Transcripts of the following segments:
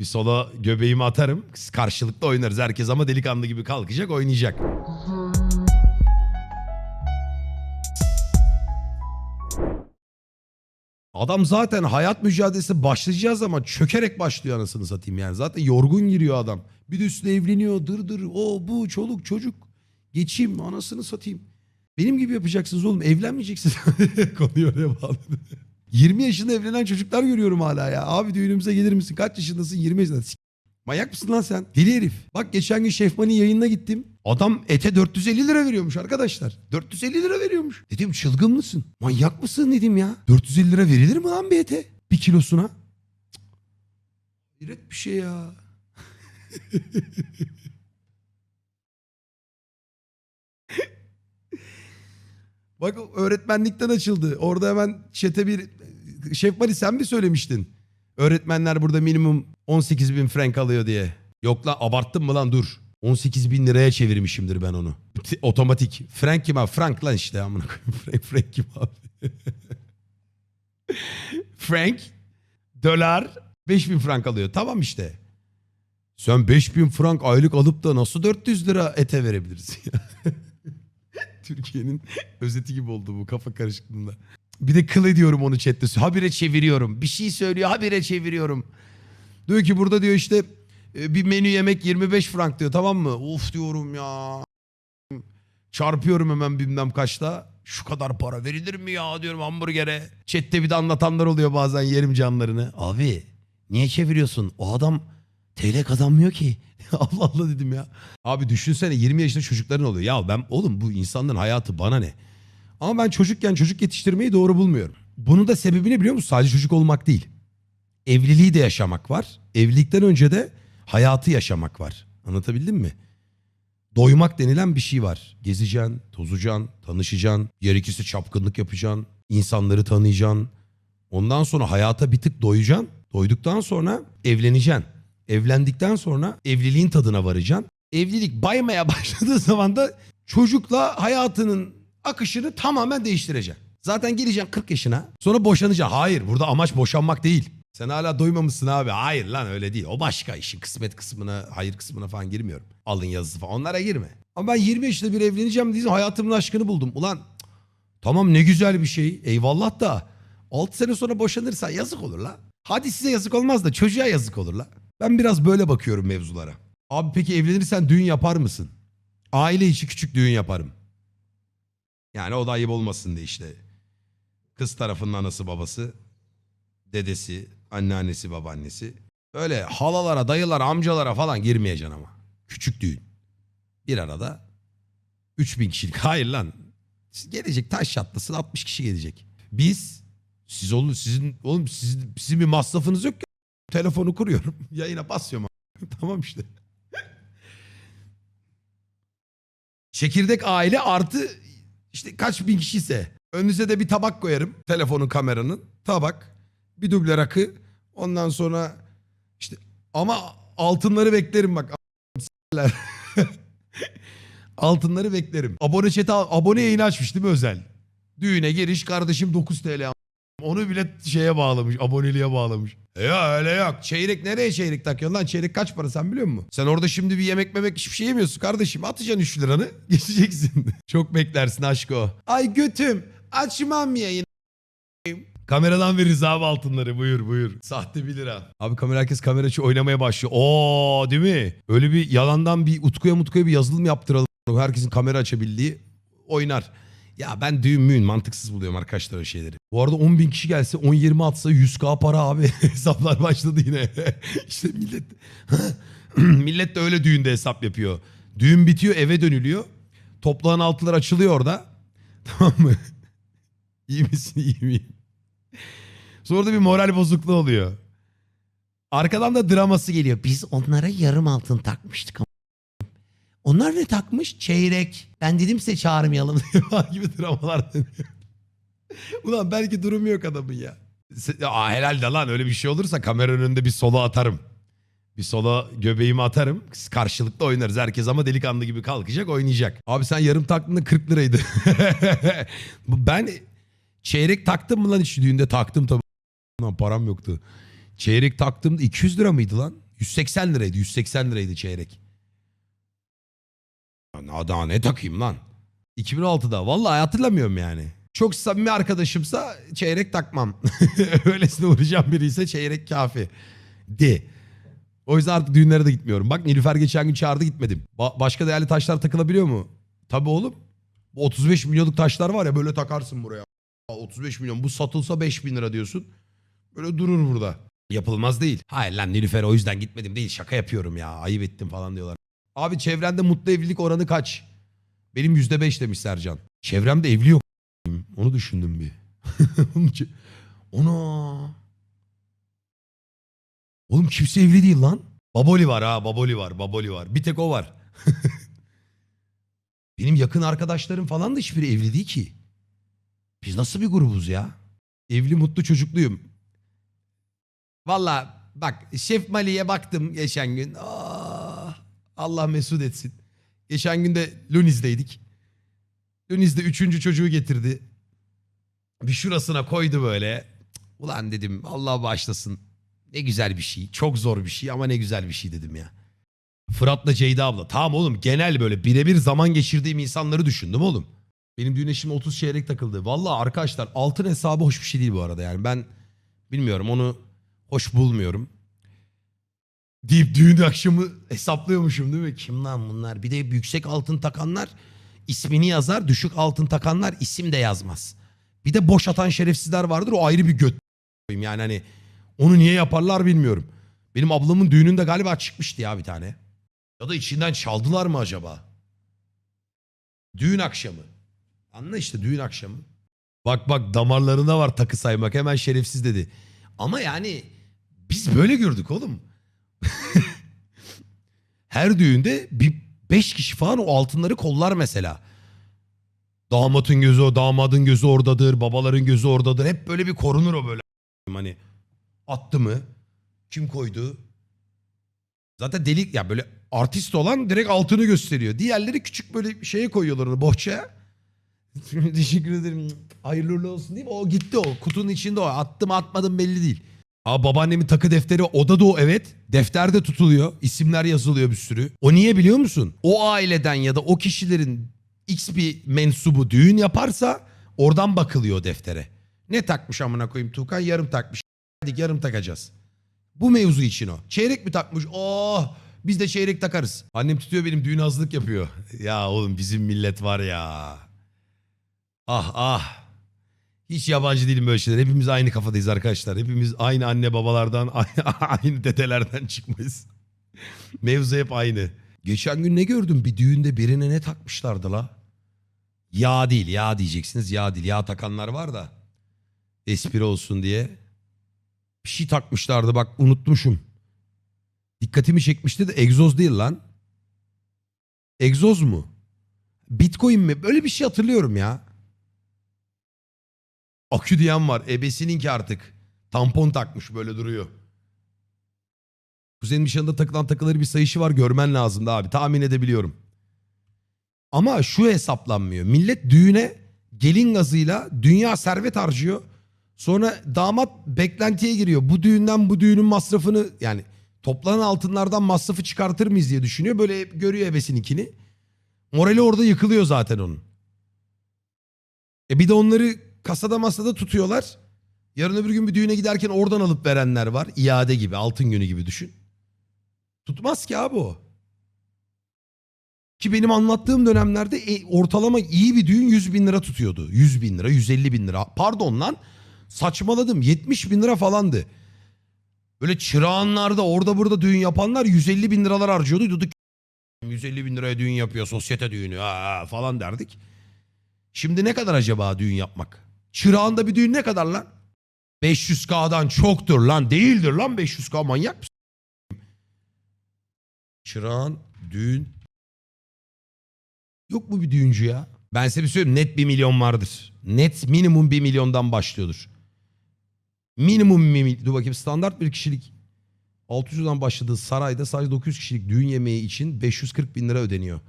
Bir sola göbeğimi atarım. Karşılıklı oynarız. Herkes ama delikanlı gibi kalkacak oynayacak. Adam zaten hayat mücadelesi başlayacağı zaman çökerek başlıyor anasını satayım yani. Zaten yorgun giriyor adam. Bir de üstüne evleniyor dır dır o bu çoluk çocuk. Geçeyim anasını satayım. Benim gibi yapacaksınız oğlum evlenmeyeceksiniz. Konuyu oraya bağladı. 20 yaşında evlenen çocuklar görüyorum hala ya. Abi düğünümüze gelir misin? Kaç yaşındasın? 20 yaşında. S- Manyak mısın lan sen? Deli herif. Bak geçen gün Şefman'ın yayınına gittim. Adam ete 450 lira veriyormuş arkadaşlar. 450 lira veriyormuş. Dedim çılgın mısın? Manyak mısın dedim ya. 450 lira verilir mi lan bir ete? Bir kilosuna. Hayret bir şey ya. Bak öğretmenlikten açıldı. Orada hemen çete bir... Şef Mali sen mi söylemiştin? Öğretmenler burada minimum 18 bin frank alıyor diye. Yok lan abarttın mı lan dur. 18 bin liraya çevirmişimdir ben onu. Otomatik. Frank kim abi? Frank lan işte amına koyayım. Frank, Frank kim abi? Frank dolar 5000 frank alıyor. Tamam işte. Sen 5000 frank aylık alıp da nasıl 400 lira ete verebilirsin ya? Türkiye'nin özeti gibi oldu bu kafa karışıklığında. Bir de kıl ediyorum onu chatte. Habire çeviriyorum. Bir şey söylüyor habire çeviriyorum. Diyor ki burada diyor işte e, bir menü yemek 25 frank diyor tamam mı? Of diyorum ya. Çarpıyorum hemen bilmem kaçta. Şu kadar para verilir mi ya diyorum hamburgere. Chatte bir de anlatanlar oluyor bazen yerim canlarını. Abi niye çeviriyorsun? O adam TL kazanmıyor ki. Allah Allah dedim ya. Abi düşünsene 20 yaşında çocukların oluyor. Ya ben oğlum bu insanların hayatı bana ne? Ama ben çocukken çocuk yetiştirmeyi doğru bulmuyorum. Bunun da sebebini biliyor musun? Sadece çocuk olmak değil. Evliliği de yaşamak var. Evlilikten önce de hayatı yaşamak var. Anlatabildim mi? Doymak denilen bir şey var. Gezeceksin, tozacaksın, tanışacaksın. Gerekirse çapkınlık yapacaksın. insanları tanıyacaksın. Ondan sonra hayata bir tık doyacaksın. Doyduktan sonra evleneceksin. Evlendikten sonra evliliğin tadına varacaksın. Evlilik baymaya başladığı zaman da çocukla hayatının akışını tamamen değiştireceksin. Zaten geleceksin 40 yaşına sonra boşanacaksın. Hayır burada amaç boşanmak değil. Sen hala doymamışsın abi. Hayır lan öyle değil. O başka işin kısmet kısmına, hayır kısmına falan girmiyorum. Alın yazısı falan onlara girme. Ama ben 20 yaşında bir evleneceğim diye hayatımın aşkını buldum. Ulan tamam ne güzel bir şey. Eyvallah da 6 sene sonra boşanırsan yazık olur la. Hadi size yazık olmaz da çocuğa yazık olur la. Ben biraz böyle bakıyorum mevzulara. Abi peki evlenirsen düğün yapar mısın? Aile içi küçük düğün yaparım. Yani o da ayıp olmasın diye işte. Kız tarafının anası babası, dedesi, anneannesi, babaannesi. Öyle halalara, dayılara, amcalara falan girmeyeceksin ama. Küçük düğün. Bir arada 3000 kişilik. Hayır lan. Gelecek taş çatlasın 60 kişi gelecek. Biz siz oğlum sizin oğlum sizin, sizin bir masrafınız yok ki. Telefonu kuruyorum. Yayına basıyorum. tamam işte. Çekirdek aile artı işte kaç bin kişiyse. Önünüze de bir tabak koyarım. Telefonun kameranın. Tabak. Bir duble rakı. Ondan sonra işte ama altınları beklerim bak. altınları beklerim. Abone chat'e abone yayını açmış değil mi özel? Düğüne giriş kardeşim 9 TL. Onu bile şeye bağlamış. Aboneliğe bağlamış. E ya öyle yok. Çeyrek nereye çeyrek takıyorsun lan? Çeyrek kaç para sen biliyor musun? Sen orada şimdi bir yemek memek hiçbir şey yemiyorsun kardeşim. Atacaksın 3 liranı geçeceksin. Çok beklersin aşk o. Ay götüm açmam yayın. Kameradan veririz abi altınları buyur buyur. Sahte 1 lira. Abi kamera herkes kameracı oynamaya başlıyor. Oo değil mi? Öyle bir yalandan bir utkuya mutkuya bir yazılım yaptıralım. Herkesin kamera açabildiği oynar. Ya ben düğün müğün mantıksız buluyorum arkadaşlar o şeyleri. Bu arada 10 bin kişi gelse 10-20 atsa 100k para abi. Hesaplar başladı yine. işte millet millet de öyle düğünde hesap yapıyor. Düğün bitiyor eve dönülüyor. Toplağın altılar açılıyor orada. Tamam mı? İyi misin iyi miyim? Sonra da bir moral bozukluğu oluyor. Arkadan da draması geliyor. Biz onlara yarım altın takmıştık ama. Onlar ne takmış? Çeyrek. Ben dedim size çağırmayalım gibi dramalar dönüyor. Ulan belki durum yok adamın ya. Aa, helal de lan öyle bir şey olursa kameranın önünde bir solo atarım. Bir solo göbeğimi atarım. Karşılıklı oynarız. Herkes ama delikanlı gibi kalkacak oynayacak. Abi sen yarım taktığında 40 liraydı. Ben çeyrek taktım mı lan hiç düğünde taktım tabii. Lan param yoktu. Çeyrek taktığımda 200 lira mıydı lan? 180 liraydı 180 liraydı çeyrek. Ya daha ne takayım lan? 2006'da vallahi hatırlamıyorum yani. Çok samimi arkadaşımsa çeyrek takmam. Öylesine uğrayacağım biri ise çeyrek kafi. De. O yüzden artık düğünlere de gitmiyorum. Bak Nilüfer geçen gün çağırdı gitmedim. Ba- başka değerli taşlar takılabiliyor mu? Tabii oğlum. Bu 35 milyonluk taşlar var ya böyle takarsın buraya. Aa, 35 milyon bu satılsa 5 bin lira diyorsun. Böyle durur burada. Yapılmaz değil. Hayır lan Nilüfer o yüzden gitmedim değil şaka yapıyorum ya ayıp ettim falan diyorlar. Abi çevrende mutlu evlilik oranı kaç? Benim yüzde beş demiş Sercan. Çevremde evli yok. Onu düşündüm bir. Ona. Oğlum kimse evli değil lan. Baboli var ha Baboli var Baboli var. Bir tek o var. Benim yakın arkadaşlarım falan da hiçbiri evli değil ki. Biz nasıl bir grubuz ya? Evli mutlu çocukluyum. Valla bak Şef Mali'ye baktım geçen gün. Ah, Allah mesut etsin. Geçen gün de Luniz'deydik. Luniz'de üçüncü çocuğu getirdi. Bir şurasına koydu böyle. Ulan dedim Allah bağışlasın. Ne güzel bir şey. Çok zor bir şey ama ne güzel bir şey dedim ya. Fırat'la Ceyda abla. Tamam oğlum genel böyle birebir zaman geçirdiğim insanları düşündüm oğlum. Benim düğüne şimdi 30 çeyrek takıldı. Vallahi arkadaşlar altın hesabı hoş bir şey değil bu arada. Yani ben bilmiyorum onu hoş bulmuyorum. Deyip düğün akşamı hesaplıyormuşum değil mi? Kim lan bunlar? Bir de yüksek altın takanlar ismini yazar. Düşük altın takanlar isim de yazmaz. Bir de boş atan şerefsizler vardır. O ayrı bir göt. Yani hani onu niye yaparlar bilmiyorum. Benim ablamın düğününde galiba çıkmıştı ya bir tane. Ya da içinden çaldılar mı acaba? Düğün akşamı. Anla işte düğün akşamı. Bak bak damarlarında var takı saymak hemen şerefsiz dedi. Ama yani biz böyle gördük oğlum. Her düğünde bir beş kişi falan o altınları kollar mesela. Damatın gözü o, damadın gözü oradadır, babaların gözü oradadır. Hep böyle bir korunur o böyle. Hani attı mı? Kim koydu? Zaten delik ya böyle artist olan direkt altını gösteriyor. Diğerleri küçük böyle şeye koyuyorlar onu bohçaya. Teşekkür ederim. Hayırlı olsun değil mi? O gitti o. Kutunun içinde o. Attım atmadım belli değil. Aa babaannemin takı defteri odada o evet. Defterde tutuluyor. İsimler yazılıyor bir sürü. O niye biliyor musun? O aileden ya da o kişilerin X bir mensubu düğün yaparsa oradan bakılıyor deftere. Ne takmış amına koyayım Tuğkan? Yarım takmış. Hadi yarım takacağız. Bu mevzu için o. Çeyrek mi takmış? Oh biz de çeyrek takarız. Annem tutuyor benim düğün hazırlık yapıyor. Ya oğlum bizim millet var ya. Ah ah. Hiç yabancı değilim böyle şeyler. Hepimiz aynı kafadayız arkadaşlar. Hepimiz aynı anne babalardan, aynı, dedelerden çıkmayız. Mevzu hep aynı. Geçen gün ne gördüm? Bir düğünde birine ne takmışlardı la? Yağ değil, yağ diyeceksiniz. Yağ değil. Yağ takanlar var da. Espri olsun diye. Bir şey takmışlardı bak unutmuşum. Dikkatimi çekmişti de egzoz değil lan. Egzoz mu? Bitcoin mi? Böyle bir şey hatırlıyorum ya. Akü diyen var. Ebesininki artık. Tampon takmış böyle duruyor. Kuzenin nişanında takılan takıları bir sayışı var görmen lazımdı abi. Tahmin edebiliyorum. Ama şu hesaplanmıyor. Millet düğüne gelin gazıyla dünya servet harcıyor. Sonra damat beklentiye giriyor. Bu düğünden bu düğünün masrafını yani toplanan altınlardan masrafı çıkartır mıyız diye düşünüyor. Böyle görüyor ebesininkini. Morali orada yıkılıyor zaten onun. E bir de onları kasada masada tutuyorlar. Yarın öbür gün bir düğüne giderken oradan alıp verenler var. İade gibi, altın günü gibi düşün. Tutmaz ki abi o. Ki benim anlattığım dönemlerde e, ortalama iyi bir düğün 100 bin lira tutuyordu. 100 bin lira, 150 bin lira. Pardon lan saçmaladım 70 bin lira falandı. Böyle çırağanlarda orada burada düğün yapanlar 150 bin liralar harcıyordu. Diyorduk 150 bin liraya düğün yapıyor sosyete düğünü ha, falan derdik. Şimdi ne kadar acaba düğün yapmak? Çırağında bir düğün ne kadar lan? 500k'dan çoktur lan değildir lan 500k manyak mısın? Çırağan düğün Yok mu bir düğüncü ya? Ben size bir söyleyeyim net bir milyon vardır. Net minimum bir milyondan başlıyordur. Minimum bir. Dur bakayım standart bir kişilik 600'den başladığı sarayda sadece 900 kişilik düğün yemeği için 540 bin lira ödeniyor.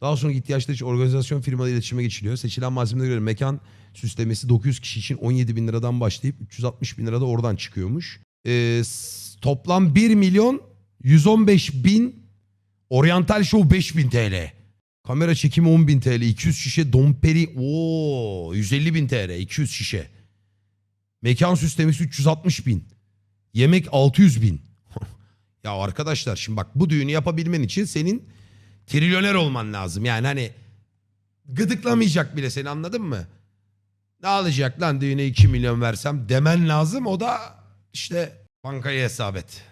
Daha sonra ihtiyaçları için organizasyon firmalarıyla iletişime geçiliyor. Seçilen malzemelere göre mekan süslemesi 900 kişi için 17 bin liradan başlayıp 360 bin lira da oradan çıkıyormuş. Ee, toplam 1 milyon 115 bin. Oriental Show 5000 TL. Kamera çekimi 10 bin TL. 200 şişe Domperi. Oo, 150 bin TL. 200 şişe. Mekan süslemesi 360 bin. Yemek 600 bin. ya arkadaşlar şimdi bak bu düğünü yapabilmen için senin trilyoner olman lazım. Yani hani gıdıklamayacak bile seni anladın mı? Ne alacak lan düğüne 2 milyon versem demen lazım. O da işte bankaya hesap et.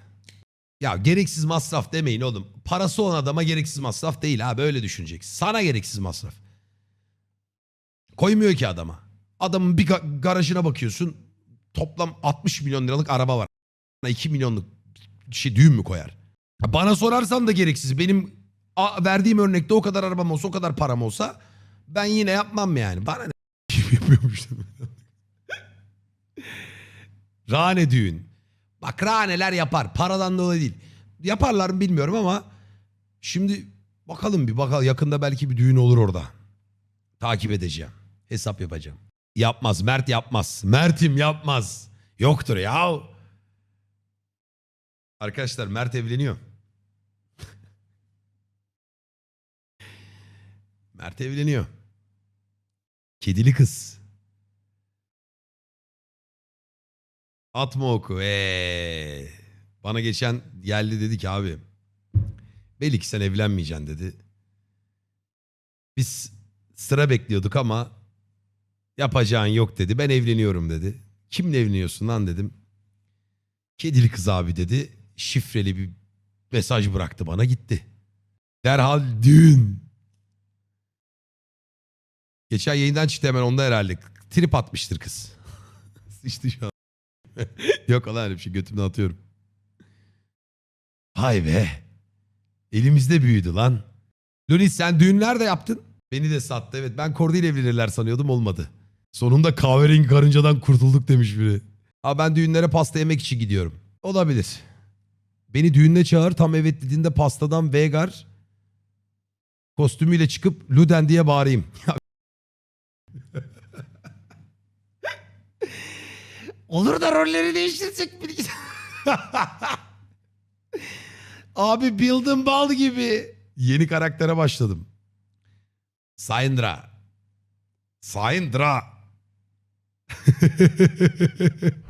Ya gereksiz masraf demeyin oğlum. Parası olan adama gereksiz masraf değil abi öyle düşüneceksin. Sana gereksiz masraf. Koymuyor ki adama. Adamın bir ga- garajına bakıyorsun. Toplam 60 milyon liralık araba var. 2 milyonluk şey düğün mü koyar? Bana sorarsan da gereksiz. Benim a- verdiğim örnekte o kadar arabam olsa o kadar param olsa ben yine yapmam yani. Bana ne yapıyormuş. Rane düğün. Bak raneler yapar. Paradan dolayı değil. Yaparlar mı bilmiyorum ama şimdi bakalım bir bakalım. Yakında belki bir düğün olur orada. Takip edeceğim. Hesap yapacağım. Yapmaz. Mert yapmaz. Mert'im yapmaz. Yoktur ya. Arkadaşlar Mert evleniyor. Mert evleniyor. Kedili kız. Atma oku. Ee. Bana geçen geldi dedi ki abi. Belli ki sen evlenmeyeceksin dedi. Biz sıra bekliyorduk ama yapacağın yok dedi. Ben evleniyorum dedi. Kimle evleniyorsun lan dedim. Kedili kız abi dedi. Şifreli bir mesaj bıraktı bana gitti. Derhal düğün. Geçen yayından çıktı hemen onda herhalde. Trip atmıştır kız. Sıçtı şu an. Yok lan öyle bir şey götümden atıyorum. Hay be. Elimizde büyüdü lan. Lunis sen düğün nerede yaptın? Beni de sattı evet. Ben Kordi ile evlenirler sanıyordum olmadı. Sonunda kahverengi karıncadan kurtulduk demiş biri. Abi ben düğünlere pasta yemek için gidiyorum. Olabilir. Beni düğününe çağır tam evet dediğinde pastadan Vegar kostümüyle çıkıp Luden diye bağırayım. Olur da rolleri değiştirsek bir Abi Building Ball gibi. Yeni karaktere başladım. Syndra. Syndra.